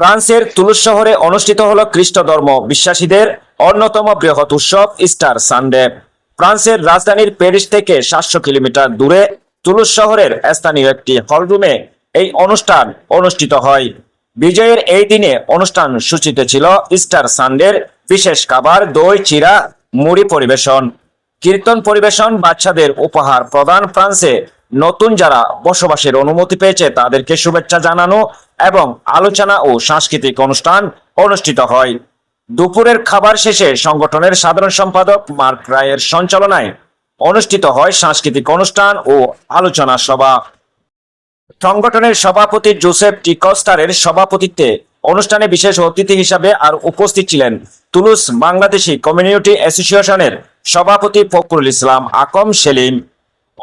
ফ্রান্সের তুলুস শহরে অনুষ্ঠিত হল খ্রিস্ট ধর্ম বিশ্বাসীদের অন্যতম বৃহৎ উৎসব ইস্টার সানডে। ফ্রান্সের রাজধানীর প্যারিস থেকে সাতশো কিলোমিটার দূরে তুলুস শহরের স্থানীয় একটি হলরুমে এই অনুষ্ঠান অনুষ্ঠিত হয়। বিজয়ের এই দিনে অনুষ্ঠান সূচিতে ছিল ইস্টার সানডের বিশেষ খাবার, দই চিরা মুড়ি পরিবেশন। কীর্তন পরিবেশন বাচ্চাদের উপহার প্রদান ফ্রান্সে নতুন যারা বসবাসের অনুমতি পেয়েছে, তাদেরকে শুভেচ্ছা জানানো এবং আলোচনা ও সাংস্কৃতিক অনুষ্ঠান অনুষ্ঠিত হয়। দুপুরের খাবার শেষে সংগঠনের সাধারণ সম্পাদক মার্ক রায়ের সঞ্চালনায় অনুষ্ঠিত হয় সাংস্কৃতিক অনুষ্ঠান ও আলোচনা সভা। সংগঠনের সভাপতি জোসেফ টিকস্টারের সভাপতিত্বে অনুষ্ঠানে বিশেষ অতিথি হিসাবে আর উপস্থিত ছিলেন তুলুস বাংলাদেশি কমিউনিটি অ্যাসোসিয়েশনের সভাপতি ফখরুল ইসলাম, আকম সেলিম।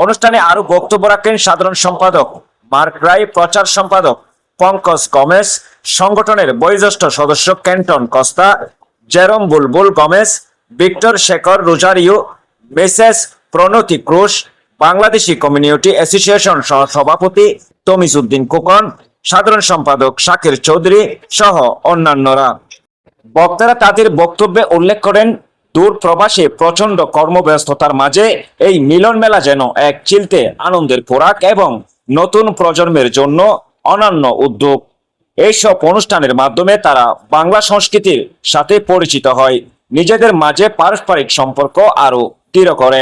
অনুষ্ঠানে আরও বক্তব্য রাখেন সাধারণ সম্পাদক, মার্ক রায় প্রচার সম্পাদক পঙ্কজ গমেস, সংগঠনের বয়োজ্যেষ্ঠ সদস্য Canton Costa, Jerome Bulbul Gomes, Victor Shekhar Rozario, Mrs Pronoti Cruz, Bangladeshi community association সহ সভাপতি তমিজউদ্দিন কোকন সাধারণ সম্পাদক শাকির চৌধুরী সহ অন্যান্যরা। বক্তারা তাদের বক্তব্যে উল্লেখ করেন দূর প্রবাসে প্রচণ্ড কর্মব্যস্ততার মাঝে এই মিলন মেলা যেন এক চিলতে আনন্দের খোরাক এবং নতুন প্রজন্মের জন্য অনন্য উদ্যোগ। এইসব অনুষ্ঠানের মাধ্যমে তারা বাংলা সংস্কৃতির সাথে পরিচিত হয়। নিজেদের মাঝে পারস্পরিক সম্পর্ক আরও দৃঢ় করে।